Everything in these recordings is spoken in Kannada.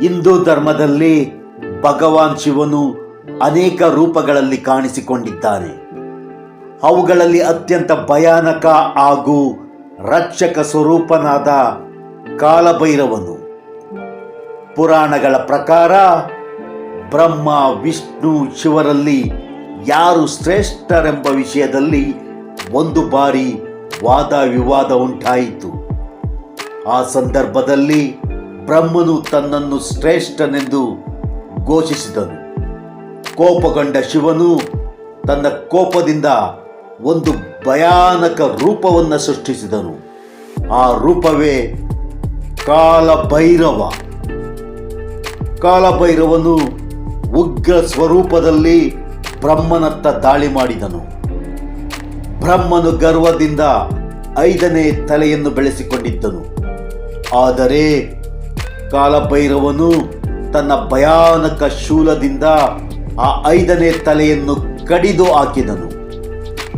ಹಿಂದೂ ಧರ್ಮದಲ್ಲಿ ಭಗವಾನ್ ಶಿವನು ಅನೇಕ ರೂಪಗಳಲ್ಲಿ ಕಾಣಿಸಿಕೊಂಡಿದ್ದಾನೆ ಅವುಗಳಲ್ಲಿ ಅತ್ಯಂತ ಭಯಾನಕ ಹಾಗೂ ರಕ್ಷಕ ಸ್ವರೂಪನಾದ ಕಾಲಭೈರವನು. ಪುರಾಣಗಳ ಪ್ರಕಾರ ಬ್ರಹ್ಮ, ವಿಷ್ಣು ಶಿವರಲ್ಲಿ ಯಾರು ಶ್ರೇಷ್ಠರೆಂಬ ವಿಷಯದಲ್ಲಿ ಒಂದು ಬಾರಿ ವಾದ ವಿವಾದ ಉಂಟಾಯಿತು. ಆ ಸಂದರ್ಭದಲ್ಲಿ ಬ್ರಹ್ಮನು ತನ್ನನ್ನು ಶ್ರೇಷ್ಠನೆಂದು ಘೋಷಿಸಿದನು. ಕೋಪಗೊಂಡ ಶಿವನು ತನ್ನ ಕೋಪದಿಂದ ಒಂದು ಭಯಾನಕ ರೂಪವನ್ನು ಸೃಷ್ಟಿಸಿದನು. ಆ ರೂಪವೇ ಕಾಲಭೈರವ. ಕಾಲಭೈರವನು ಉಗ್ರ ಸ್ವರೂಪದಲ್ಲಿ ಬ್ರಹ್ಮನತ್ತ ದಾಳಿ ಮಾಡಿದನು. ಬ್ರಹ್ಮನು ಗರ್ವದಿಂದ ಐದನೇ ತಲೆಯನ್ನು ಬೆಳೆಸಿಕೊಂಡಿದ್ದನು. ಆದರೆ ಕಾಲಭೈರವನು ತನ್ನ ಭಯಾನಕ ಶೂಲದಿಂದ ಆ ಐದನೇ ತಲೆಯನ್ನು ಕಡಿದು ಹಾಕಿದನು.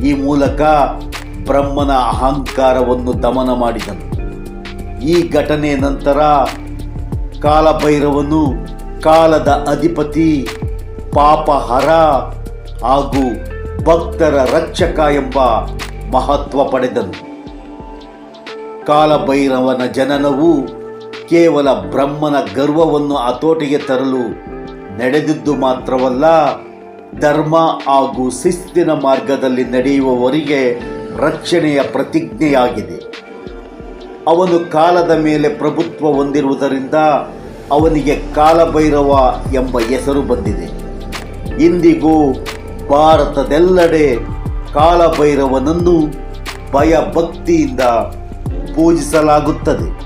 ಈ ಮೂಲಕ ಬ್ರಹ್ಮನ ಅಹಂಕಾರವನ್ನು ದಮನ ಮಾಡಿದನು. ಈ ಘಟನೆ ನಂತರ ಕಾಲಭೈರವನು ಕಾಲದ ಅಧಿಪತಿ, ಪಾಪಹರ ಹಾಗೂ ಭಕ್ತರ ರಕ್ಷಕ ಎಂಬ ಮಹತ್ವ ಪಡೆದನು. ಕಾಲಭೈರವನ ಜನನವು ಕೇವಲ ಬ್ರಹ್ಮನ ಗರ್ವವನ್ನು ಹತೋಟಿಗೆ ತರಲು ನಡೆದಿದ್ದು ಮಾತ್ರವಲ್ಲ, ಧರ್ಮ ಹಾಗೂ ಶಿಸ್ತಿನ ಮಾರ್ಗದಲ್ಲಿ ನಡೆಯುವವರಿಗೆ ರಕ್ಷಣೆಯ ಪ್ರತಿಜ್ಞೆಯಾಗಿದೆ. ಅವನು ಕಾಲದ ಮೇಲೆ ಪ್ರಭುತ್ವ ಹೊಂದಿರುವುದರಿಂದ ಅವನಿಗೆ ಕಾಲಭೈರವ ಎಂಬ ಹೆಸರು ಬಂದಿದೆ. ಇಂದಿಗೂ ಭಾರತದೆಲ್ಲೆಡೆ ಕಾಲಭೈರವನನ್ನು ಭಯಭಕ್ತಿಯಿಂದ ಪೂಜಿಸಲಾಗುತ್ತದೆ.